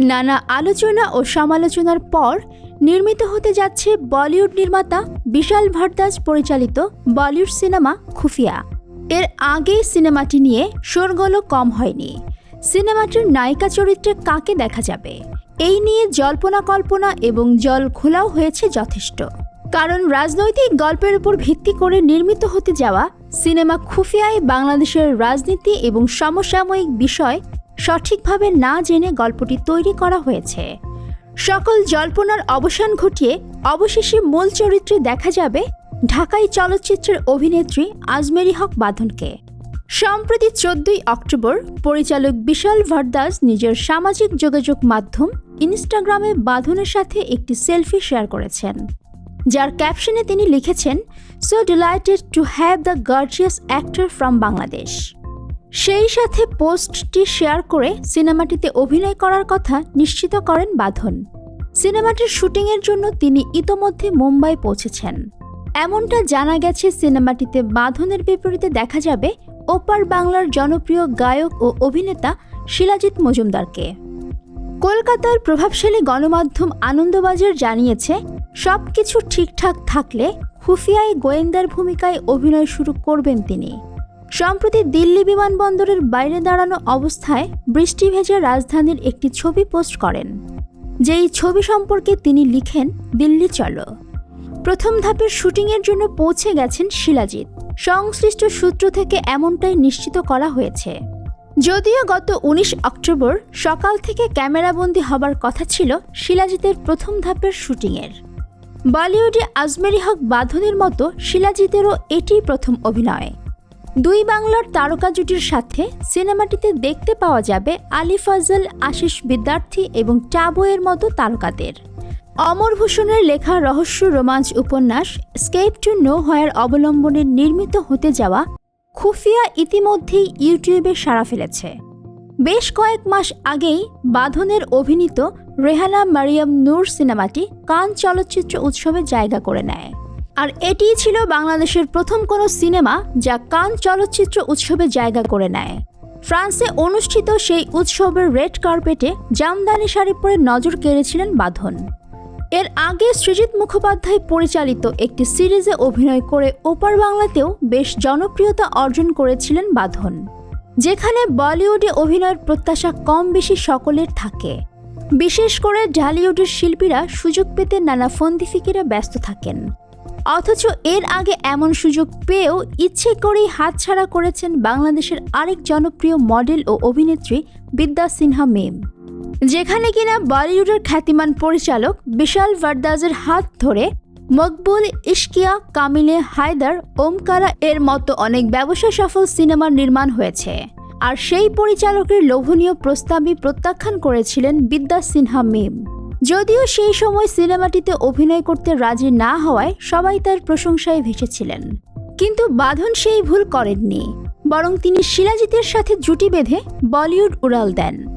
নানা আলোচনা ও সমালোচনার পর নির্মিত হতে যাচ্ছে বলিউড নির্মাতা বিশাল ভরদ্বাজ পরিচালিত বলিউড সিনেমা খুফিয়া। এর আগেই সিনেমাটি নিয়ে শোরগোলও কম হয়নি। সিনেমাটির নায়িকা চরিত্রে কাকে দেখা যাবে? এই নিয়ে জল্পনা কল্পনা এবং জল খোলাও হয়েছে যথেষ্ট। কারণ রাজনৈতিক গল্পের উপর ভিত্তি করে নির্মিত হতে যাওয়া সিনেমা খুফিয়ায় বাংলাদেশের রাজনীতি এবং সমসাময়িক বিষয় সঠিকভাবে না জেনে গল্পটি তৈরি করা হয়েছে। সকল জল্পনার অবসান ঘটিয়ে অবশেষে মূল চরিত্রে দেখা যাবে ঢাকাই চলচ্চিত্রের অভিনেত্রী আজমেরি হক বাঁধনকে। সম্প্রতি চোদ্দই অক্টোবর পরিচালক বিশাল ভরদাস নিজের সামাজিক যোগাযোগ মাধ্যম ইনস্টাগ্রামে বাঁধনের সাথে একটি সেলফি শেয়ার করেছেন। যার ক্যাপশনে তিনি লিখেছেন so delighted to have the gorgeous actor from Bangladesh সেই সাথে পোস্টটি শেয়ার করে সিনেমাটিতে অভিনয় করার কথা নিশ্চিত করেন বাঁধন। সিনেমাটির শুটিংয়ের জন্য তিনি ইতোমধ্যে মুম্বাই পৌঁছেছেন। এমনটা জানা গেছে সিনেমাটিতে বাঁধনের বিপরীতে দেখা যাবে ওপার বাংলার জনপ্রিয় গায়ক ও অভিনেতা শিলাজিৎ মজুমদারকে। কলকাতার প্রভাবশালী গণমাধ্যম আনন্দবাজার জানিয়েছে সব কিছু ঠিকঠাক থাকলে খুফিয়ায় গোয়েন্দার ভূমিকায় অভিনয় শুরু করবেন তিনি। সম্প্রতি দিল্লি বিমানবন্দরের বাইরে দাঁড়ানো অবস্থায় বৃষ্টি ভেজে রাজধানীর একটি ছবি পোস্ট করেন। যেই ছবি সম্পর্কে তিনি লিখেন, দিল্লি, চলো। প্রথম ধাপের শুটিংয়ের জন্য পৌঁছে গেছেন শিলাজিৎ। সংশ্লিষ্ট সূত্র থেকে এমনটাই নিশ্চিত করা হয়েছে। যদিও গত উনিশ অক্টোবর সকাল থেকে ক্যামেরাবন্দি হবার কথা ছিল শিলাজিতের প্রথম ধাপের শুটিংয়ের। বলিউডে আজমেরি হক বাঁধনের মতো শিলাজিতেরও এটিই প্রথম অভিনয়। দুই বাংলার তারকা জুটির সাথে সিনেমাটিতে দেখতে পাওয়া যাবে আলী ফজল, আশিস বিদ্যার্থী এবং টাবোয়ের মতো তারকাদের। অমর ভূষণের লেখা রহস্য রোমাঞ্চ উপন্যাস স্কেপ টু নো হোয়ার অবলম্বনে নির্মিত হতে যাওয়া খুফিয়া ইতিমধ্যেই ইউটিউবে সাড়া ফেলেছে। বেশ কয়েক মাস আগেই বাঁধনের অভিনীত রেহানা মারিয়াম নূর সিনেমাটি কান চলচ্চিত্র উৎসবে জায়গা করে নেয়। আর এটিই ছিল বাংলাদেশের প্রথম কোনো সিনেমা যা কান চলচ্চিত্র উৎসবে জায়গা করে নেয়। ফ্রান্সে অনুষ্ঠিত সেই উৎসবের রেড কার্পেটে জামদানি শাড়ি পরে নজর কেড়েছিলেন বাঁধন। এর আগে সৃজিত মুখোপাধ্যায় পরিচালিত একটি সিরিজে অভিনয় করে ওপার বাংলাতেও বেশ জনপ্রিয়তা অর্জন করেছিলেন বাঁধন, যেখানে বলিউডে অভিনয়ের প্রত্যাশা কম বেশি সকলের থাকে। বিশেষ করে ঢালিউডের শিল্পীরা সুযোগ পেতে নানা ফন্দিফিকিরে ব্যস্ত থাকেন। অথচ এর আগে এমন সুযোগ পেয়েও ইচ্ছে করেই হাতছাড়া করেছেন বাংলাদেশের আরেক জনপ্রিয় মডেল ও অভিনেত্রী বিদ্যা সিনহা মেম। যেখানে কিনা বলিউডের খ্যাতিমান পরিচালক বিশাল ভারদাজের হাত ধরে মকবুল ইশকিয়া, কামিলে হায়দার, ওমকারা এর মতো অনেক ব্যবসা সফল সিনেমার নির্মাণ হয়েছে। আর সেই পরিচালকের লোভনীয় প্রস্তাবই প্রত্যাখ্যান করেছিলেন বিদ্যা সিনহা মিম। যদিও সেই সময় সিনেমাটিতে অভিনয় করতে রাজি না হওয়ায় সবাই তার প্রশংসায় ভেসেছিলেন। কিন্তু বাঁধন সেই ভুল করেননি, বরং তিনি শিলাজিতের সাথে জুটি বেঁধে বলিউড উড়াল দেন।